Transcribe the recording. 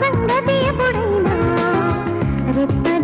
సంగతి ఎప్పుడైనా రెప్ప